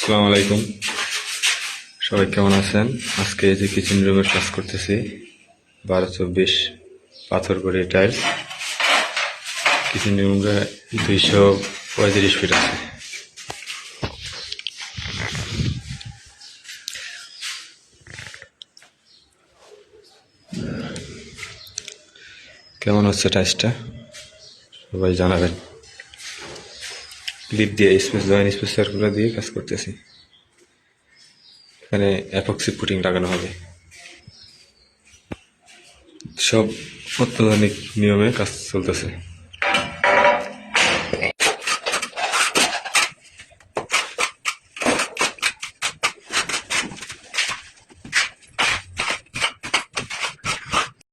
আসসালামু আলাইকুম। সবাই কেমন আছেন? আজকে এই যে কিচেন রুমের কাজ করতেছি। বারো চব্বিশ পাথর করে টাইলস। কিচেন রুমটা দুইশো পঁয়ত্রিশ ফিট আছে। কেমন হচ্ছে টাইলসটা? সবাই জানাবেন। ক্লিপ দিয়ে স্পেস জয়েন স্পেস সার্কুলার দিয়ে কাজ করতেছি। এখানে অ্যাপক্সি পুটিং লাগানো হবে। সব অত্যাধুনিক নিয়মে কাজ চলতেছে।